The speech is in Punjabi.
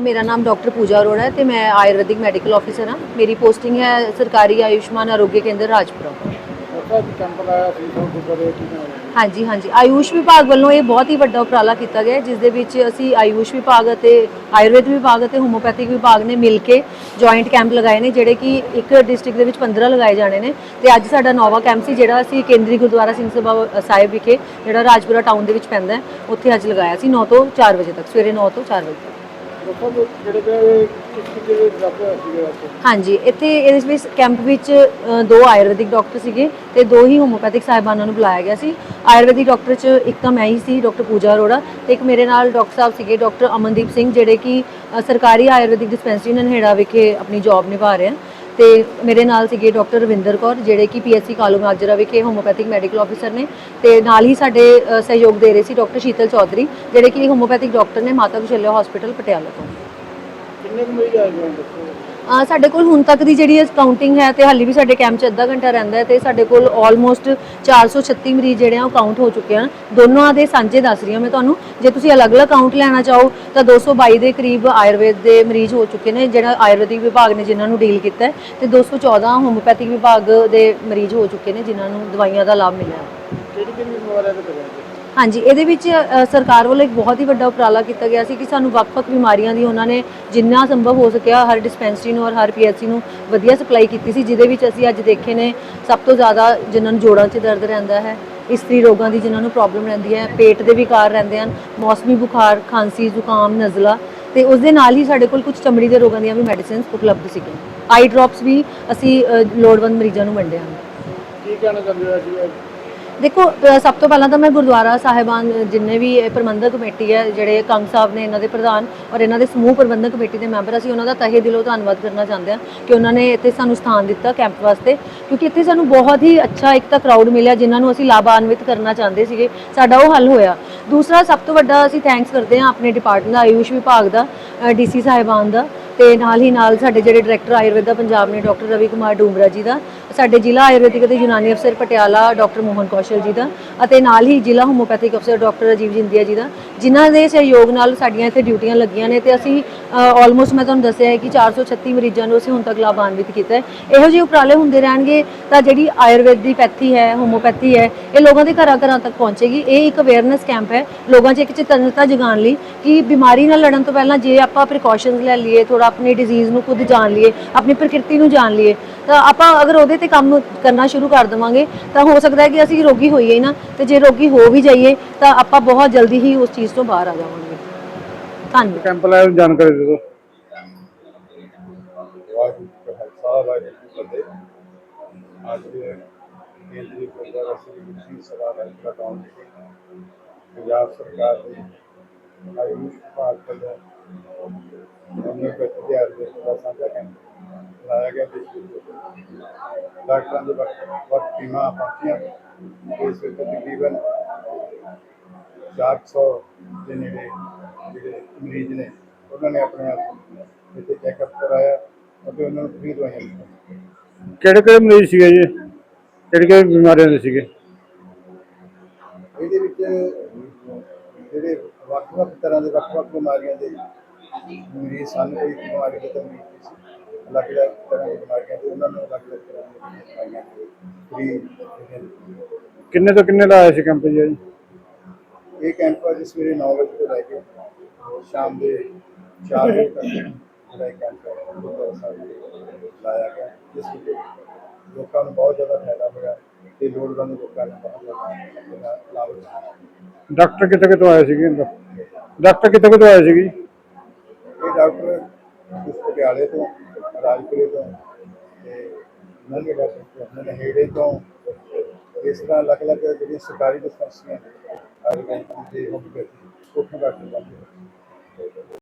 ਮੇਰਾ ਨਾਮ ਡਾਕਟਰ ਪੂਜਾ ਅਰੋੜਾ ਹੈ ਤੇ ਮੈਂ ਆਯੁਰਵੈਦਿਕ ਮੈਡੀਕਲ ਆਫੀਸਰ ਹਾਂ। ਮੇਰੀ ਪੋਸਟਿੰਗ ਹੈ ਸਰਕਾਰੀ ਆਯੁਸ਼ਮਾਨ ਆਰੋਗਯ ਕੇਂਦਰ ਰਾਜਪੁਰਾ। ਹਾਂਜੀ ਹਾਂਜੀ। ਆਯੂਸ਼ ਵਿਭਾਗ ਵੱਲੋਂ ਇਹ ਬਹੁਤ ਹੀ ਵੱਡਾ ਉਪਰਾਲਾ ਕੀਤਾ ਗਿਆ ਜਿਸ ਦੇ ਵਿੱਚ ਅਸੀਂ ਆਯੂਸ਼ ਵਿਭਾਗ ਅਤੇ ਆਯੁਰਵੇਦ ਵਿਭਾਗ ਅਤੇ ਹੋਮੋਪੈਥਿਕ ਵਿਭਾਗ ਨੇ ਮਿਲ ਕੇ ਜੁਆਇੰਟ ਕੈਂਪ ਲਗਾਏ ਨੇ ਜਿਹੜੇ ਕਿ ਇੱਕ ਡਿਸਟ੍ਰਿਕਟ ਦੇ ਵਿੱਚ 15 ਲਗਾਏ ਜਾਣੇ ਨੇ। ਤੇ ਅੱਜ ਸਾਡਾ ਨੌਵਾਂ ਕੈਂਪ ਸੀ ਜਿਹੜਾ ਅਸੀਂ ਕੇਂਦਰੀ ਗੁਰਦੁਆਰਾ ਸਿੰਘ ਸਭਾ ਸਾਹਿਬ ਵਿਖੇ ਜਿਹੜਾ ਰਾਜਪੁਰਾ ਟਾਊਨ ਦੇ ਵਿੱਚ ਪੈਂਦਾ ਹੈ ਉੱਥੇ ਅੱਜ ਲਗਾਇਆ ਸੀ 9 ਤੋਂ 4 ਵਜੇ ਤੱਕ ਸਵੇਰੇ 9 ਤੋਂ 4 ਵਜੇ ਹਾਂਜੀ ਇੱਥੇ ਇਸ ਵਿੱਚ ਕੈਂਪ ਵਿੱਚ ਅ, ਦੋ ਆਯੁਰਵੈਦਿਕ ਡਾਕਟਰ ਸੀਗੇ ਤੇ ਦੋ ਹੀ ਹੋਮੋਪੈਥਿਕ ਸਾਹਿਬਾਨਾਂ ਨੂੰ ਬੁਲਾਇਆ ਗਿਆ ਸੀ। ਆਯੁਰਵੈਦਿਕ ਡਾਕਟਰ ਚ ਇੱਕ ਤਾਂ ਮੈਂ ਹੀ ਸੀ ਡਾਕਟਰ ਪੂਜਾ ਅਰੋੜਾ ਤੇ ਇੱਕ ਮੇਰੇ ਨਾਲ ਡਾਕਟਰ ਸਾਹਿਬ ਸੀਗੇ ਡਾਕਟਰ ਅਮਨਦੀਪ ਸਿੰਘ ਜਿਹੜੇ ਕਿ ਅ, ਸਰਕਾਰੀ ਆਯੁਰਵੈਦਿਕ ਡਿਸਪੈਂਸਰੀ ਨਨਹੇੜਾ ਵਿਖੇ ਆਪਣੀ ਜੌਬ ਨਿਭਾ ਰਹੇ ਹਨ। ਤੇ ਮੇਰੇ ਨਾਲ ਸੀਗੇ ਡਾਕਟਰ ਰਵਿੰਦਰ ਕੌਰ ਜਿਹੜੇ ਕਿ ਪੀਐਸਸੀ ਕਾਲੂ ਮਾਜਰਾ ਵਿਖੇ ਹੋਮੋਪੈਥਿਕ ਮੈਡੀਕਲ ਆਫੀਸਰ ਨੇ ਤੇ ਨਾਲ ਹੀ ਸਾਡੇ ਅ, ਸਹਿਯੋਗ ਦੇ ਰਹੇ ਸੀ ਡਾਕਟਰ ਸ਼ੀਤਲ ਚੌਧਰੀ ਜਿਹੜੇ ਕਿ ਹੋਮੋਪੈਥਿਕ ਡਾਕਟਰ ਨੇ ਮਾਤਾ ਕੁਸ਼ਲਿਆ ਹਸਪੀਟਲ ਪਟਿਆਲਾ ਤੋਂ। ਕਿੰਨੇ ਕੁ ਮਰੀਜ਼ ਆਏ ਹੋਏ ਦੱਸੋ? ਸਾਡੇ ਕੋਲ ਹੁਣ ਤੱਕ ਦੀ ਜਿਹੜੀ ਕਾਊਂਟਿੰਗ ਹੈ ਤੇ ਹਾਲੇ ਵੀ ਸਾਡੇ ਕੈਂਪ 'ਚ ਅੱਧਾ ਘੰਟਾ ਰਹਿੰਦਾ ਹੈ ਤੇ ਸਾਡੇ ਕੋਲ ਆਲਮੋਸਟ 436 ਮਰੀਜ਼ ਜਿਹੜੇ ਆ ਉਹ ਕਾਊਂਟ ਹੋ ਚੁੱਕੇ ਹਨ। ਦੋਨੋਂ ਦੇ ਸਾਂਝੇ ਦੱਸ ਰਹੀ ਹਾਂ ਮੈਂ ਤੁਹਾਨੂੰ। ਜੇ ਤੁਸੀਂ ਅਲੱਗ-ਅਲੱਗ ਕਾਊਂਟ ਲੈਣਾ ਚਾਹੋ, ਤਾਂ 222 ਦੇ ਕਰੀਬ ਆਯੁਰਵੇਦ ਦੇ ਮਰੀਜ਼ ਹੋ ਚੁੱਕੇ ਨੇ, ਜਿਹੜਾ ਆਯੁਰਵੈਦਿਕ ਵਿਭਾਗ ਨੇ ਜਿਨ੍ਹਾਂ ਨੂੰ ਡੀਲ ਕੀਤਾ ਹੈ, ਤੇ 214 ਹੋਮੋਪੈਥਿਕ ਵਿਭਾਗ ਦੇ ਮਰੀਜ਼ ਹੋ ਚੁੱਕੇ ਨੇ, ਜਿਨ੍ਹਾਂ ਨੂੰ ਦਵਾਈਆਂ ਦਾ ਲਾਭ ਮਿਲਿਆ। ਕਿਹੜੀ ਕਿਹੜੀ ਬਿਮਾਰੀਆਂ ਦੇ ਹਾਂਜੀ ਇਹਦੇ ਵਿੱਚ ਅ, ਸਰਕਾਰ ਵੱਲੋਂ ਇੱਕ ਬਹੁਤ ਹੀ ਵੱਡਾ ਉਪਰਾਲਾ ਕੀਤਾ ਗਿਆ ਸੀ ਕਿ ਸਾਨੂੰ ਵੱਖ-ਵੱਖ ਬਿਮਾਰੀਆਂ ਦੀ ਉਹਨਾਂ ਨੇ ਜਿੰਨਾ ਸੰਭਵ ਹੋ ਸਕਿਆ ਹਰ ਡਿਸਪੈਂਸਰੀ ਨੂੰ ਔਰ ਹਰ ਪੀਐਚਸੀ ਨੂੰ ਵਧੀਆ ਸਪਲਾਈ ਕੀਤੀ ਸੀ ਜਿਹਦੇ ਵਿੱਚ ਅਸੀਂ ਅੱਜ ਦੇਖੇ ਨੇ ਸਭ ਤੋਂ ਜ਼ਿਆਦਾ ਜਿਨ੍ਹਾਂ ਨੂੰ ਜੋੜਾਂ 'ਚ ਦਰਦ ਰਹਿੰਦਾ ਹੈ ਇਸਤਰੀ ਰੋਗਾਂ ਦੀ ਜਿਨ੍ਹਾਂ ਨੂੰ ਪ੍ਰੋਬਲਮ ਰਹਿੰਦੀ ਹੈ ਪੇਟ ਦੇ ਵਿਕਾਰ ਰਹਿੰਦੇ ਹਨ ਮੌਸਮੀ ਬੁਖਾਰ ਖਾਂਸੀ ਜ਼ੁਕਾਮ ਨਜ਼ਲਾ ਤੇ ਉਸ ਦੇ ਨਾਲ ਹੀ ਸਾਡੇ ਕੋਲ ਕੁਝ ਚਮੜੀ ਦੇ ਰੋਗਾਂ ਦੀਆਂ ਵੀ ਮੈਡੀਸਿਨਸ ਉਪਲਬਧ ਸੀਗੀਆਂ। ਆਈ ਡ੍ਰੌਪਸ ਵੀ ਅਸੀਂ ਅ, ਲੋੜਵੰਦ ਮਰੀਜ਼ਾਂ ਨੂੰ ਵੰਡੇ ਹਨ ਕੀ ਕਹਿਣਾ ਚਾਹੁੰਦੇ ਹੋ ਜੀ ਦੇਖੋ ਸਭ ਤੋਂ ਪਹਿਲਾਂ ਤਾਂ ਮੈਂ ਗੁਰਦੁਆਰਾ ਸਾਹਿਬਾਨ, ਜਿੰਨੇ ਵੀ ਇਹ ਪ੍ਰਬੰਧਕ ਕਮੇਟੀ ਹੈ, ਜਿਹੜੇ ਕੰਗ ਸਾਹਿਬ ਨੇ ਇਹਨਾਂ ਦੇ ਪ੍ਰਧਾਨ ਔਰ ਇਹਨਾਂ ਦੇ ਸਮੂਹ ਪ੍ਰਬੰਧਕ ਕਮੇਟੀ ਦੇ ਮੈਂਬਰ, ਅਸੀਂ ਉਹਨਾਂ ਦਾ ਤਹਿ ਦਿਲੋਂ ਧੰਨਵਾਦ ਕਰਨਾ ਚਾਹੁੰਦੇ ਹਾਂ ਕਿ ਉਹਨਾਂ ਨੇ ਇੱਥੇ ਸਾਨੂੰ ਸਥਾਨ ਦਿੱਤਾ ਕੈਂਪ ਵਾਸਤੇ, ਕਿਉਂਕਿ ਇੱਥੇ ਸਾਨੂੰ ਬਹੁਤ ਹੀ ਅੱਛਾ ਇੱਕ ਤਾਂ ਕਰਾਊਡ ਮਿਲਿਆ, ਜਿਨ੍ਹਾਂ ਨੂੰ ਅਸੀਂ ਲਾਭਾਨਵਿਤ ਕਰਨਾ ਚਾਹੁੰਦੇ ਸੀਗੇ, ਸਾਡਾ ਉਹ ਹੱਲ ਹੋਇਆ। ਦੂਸਰਾ, ਸਭ ਤੋਂ ਵੱਡਾ ਅਸੀਂ ਥੈਂਕਸ ਕਰਦੇ ਹਾਂ ਆਪਣੇ ਡਿਪਾਰਟਮੈਂਟ ਦਾ, ਆਯੂਸ਼ ਵਿਭਾਗ ਦਾ ਡੀਸੀ ਸਾਹਿਬਾਨ ਦਾ ਤੇ ਨਾਲ ਹੀ ਨਾਲ ਸਾਡੇ ਜਿਹੜੇ ਡਾਇਰੈਕਟਰ ਆਯੁਰਵੇਦਾ ਪੰਜਾਬ ਨੇ ਡਾਕਟਰ ਰਵੀ ਕੁਮਾਰ ਡੂਮਰਾ ਜੀ ਦਾ ਸਾਡੇ ਜ਼ਿਲ੍ਹਾ ਆਯੁਰਵੈਦਿਕ ਅਤੇ ਯੂਨਾਨੀ ਅਫਸਰ ਪਟਿਆਲਾ ਡਾਕਟਰ ਮੋਹਨ ਕੌਸ਼ਲ ਜੀ ਦਾ ਅਤੇ ਨਾਲ ਹੀ ਜ਼ਿਲ੍ਹਾ ਹੋਮੋਪੈਥਿਕ ਅਫਸਰ ਡਾਕਟਰ ਰਾਜੀਵ ਜਿੰਦੀਆ ਜੀ ਦਾ, ਜਿਨ੍ਹਾਂ ਦੇ ਸਹਿਯੋਗ ਨਾਲ ਸਾਡੀਆਂ ਇੱਥੇ ਡਿਊਟੀਆਂ ਲੱਗੀਆਂ ਨੇ ਤੇ ਅਸੀਂ ਆਲਮੋਸਟ ਮੈਂ ਤੁਹਾਨੂੰ ਦੱਸਿਆ ਹੈ ਕਿ 436 ਮਰੀਜ਼ਾਂ ਨੂੰ ਅਸੀਂ ਹੁਣ ਤੱਕ ਲਾਭਾਨਵਿਤ ਕੀਤਾ ਹੈ। ਇਹੋ ਜਿਹੇ ਉਪਰਾਲੇ ਹੁੰਦੇ ਰਹਿਣਗੇ ਤਾਂ ਜਿਹੜੀ ਆਯੁਰਵੇਦ ਦੀ ਪੈਥੀ ਹੈ ਹੋਮੋਪੈਥੀ ਹੈ, ਇਹ ਲੋਕਾਂ ਦੇ ਘਰਾਂ ਘਰਾਂ ਤੱਕ ਪਹੁੰਚੇਗੀ। ਇਹ ਇੱਕ ਅਵੇਅਰਨੈਸ ਕੈਂਪ ਹੈ, ਲੋਕਾਂ 'ਚ ਇੱਕ ਚੇਤਨਤਾ ਜਗਾਉਣ ਲਈ ਕਿ ਬਿਮਾਰੀ ਨਾਲ ਲੜਨ ਤੋਂ ਪਹਿਲਾਂ ਜੇ ਆਪਾਂ ਪ੍ਰੀਕਾਸ਼ਨਸ ਲੈ ਲਈਏ ਥੋੜਾ ਆਪਣੀ ਡਿਜ਼ੀਜ਼ ਨੂੰ ਖੁਦ ਜਾਣ ਲਈਏ, ਆਪਣੀ ਪ੍ਰਕਿਰਤੀ ਨੂੰ ਜਾਣ ਲਈਏ, ਤਾਂ ਆਪਾਂ ਅਗਰ ਉਹਦੇ ਤੇ ਕੰਮ ਕਰਨਾ ਸ਼ੁਰੂ ਕਰ ਦੇਵਾਂਗੇ ਤਾਂ ਹੋ ਸਕਦਾ ਹੈ ਕਿ ਅਸੀਂ ਰੋਗੀ ਹੋਈਏ ਨਾ ਤੇ ਜੇ ਰੋਗੀ ਹੋ ਵੀ ਜਾਈਏ ਤਾਂ ਆਪਾਂ ਬਹੁਤ ਜਲਦੀ ਹੀ ਉਸ ਚੀਜ਼ ਤੋਂ ਬਾਹਰ ਆ ਜਾਵਾਂਗੇ। ਧੰਨਵਾਦ। ਕੈਂਪ ਲਾਇਆ ਜਾਣਕਾਰੀ ਦੇ ਦਿਓ। ਅੱਜ ਕੇਂਦਰੀ ਗੁਰੂ ਸਿੰਘ ਸਭਾ ਟਾਊਨ ਵਿਖੇ ਪੰਜਾਬ ਸਰਕਾਰ ਦੇ ਆਯੁਸ਼ ਵਿਭਾਗ ਵੱਲੋਂ ਹੋਮਿਓਪੈਥੀ ਦੇ ਆਯੁਰਵੇਦ ਦਾ ਸਾਂਝਾ ਕੈਂਪ ਲਾਇਆ ਗਿਆ ਜਿਸ ਵਿੱਚ ਡਾਕਟਰਾਂ ਦੇ ਵੱਖ ਵੱਖ ਟੀਮਾਂ ਪਹੁੰਚੀਆਂ। ਇਸ ਵਿੱਚ ਤਕਰੀਬਨ 400 ਦੇ ਨੇੜੇ ਜਿਹੜੇ ਮਰੀਜ਼ ਨੇ ਉਹਨਾਂ ਨੇ ਆਪਣੇ ਆਪ ਨੂੰ ਇੱਥੇ ਚੈੱਕਅਪ ਕਰਾਇਆ ਅਤੇ ਉਹਨਾਂ ਨੂੰ ਫ੍ਰੀ ਦਵਾਈਆਂ ਦਿੱਤੀਆਂ। ਕਿਹੜੇ ਕਿਹੜੇ ਮਰੀਜ਼ ਸੀਗੇ ਜੀ? ਕਿਹੜੀ ਕਿਹੜੀ ਬਿਮਾਰੀਆਂ ਦੇ ਸੀਗੇ? ਇਹਦੇ ਵਿੱਚ ਜਿਹੜੇ ਵੱਖ-ਵੱਖ ਤਰ੍ਹਾਂ ਦੇ ਵੱਖ-ਵੱਖ ਬਿਮਾਰੀਆਂ ਦੇ ਮਰੀਜ਼ ਸਨ ਕੋਈ ਬਿਮਾਰੀ ਦੇ ਤਾਂ ਮਰੀਜ਼ ਨਹੀਂ ਸੀ। ਅਲੱਗ-ਅਲੱਗ ਤਰ੍ਹਾਂ ਦੀ ਬਿਮਾਰੀਆਂ ਦੇ ਉਹਨਾਂ ਨੂੰ ਅਲੱਗ-ਅਲੱਗ ਤਰ੍ਹਾਂ ਦੀਆਂ ਦਵਾਈਆਂ ਫ੍ਰੀ ਕਿੰਨੇ ਤੋਂ ਕਿੰਨੇ ਲਾਇਆ ਸੀ ਕੈਂਪ ਜੀ ਇਹ ਕੈਂਪ ਅੱਜ ਸਵੇਰੇ 9 ਵਜੇ ਤੋਂ ਲੈ ਕੇ ਸ਼ਾਮ ਦੇ 4 ਵਜੇ ਤੱਕ ਇਹ ਕੈਂਪ ਦੇ ਲਾਇਆ ਗਿਆ ਜਿਸ ਵਿੱਚ ਲੋਕਾਂ ਨੂੰ ਬਹੁਤ ਜ਼ਿਆਦਾ ਫਾਇਦਾ ਹੋਇਆ। ਤੇ ਲੋੜਵੰਦ ਲੋਕਾਂ ਨੇ ਇਹਦਾ ਲਾਭ ਡਾਕਟਰ ਕਿੱਥੇ ਕਿੱਥੋਂ ਆਏ ਸੀਗੇ ਡਾਕਟਰ ਕਿੱਥੇ ਕਿੱਥੋਂ ਆਏ ਸੀਗੇ ਜੀ? ਇਹ ਡਾਕਟਰ ਕੁਝ ਪਟਿਆਲੇ ਤੋਂ ਰਾਜਪੁਰੇ ਤੋਂ ਤੇ ਨੰਗੇ ਡਾਕਟਰ ਤੋਂ ਨਹੇੜੇ ਤੋਂ। ਇਸ ਤਰ੍ਹਾਂ ਅਲੱਗ-ਅਲੱਗ ਜਿਹੜੀਆਂ ਸਰਕਾਰੀ ਡਿਸਪੈਂਸਰੀਆਂ ਨੇ ਆਯੁਰਵੈਦ ਦੇ ਹੋਮਿਓਪੈਥੀ ਉੱਥੋਂ ਡਾਕਟਰ ਨੇ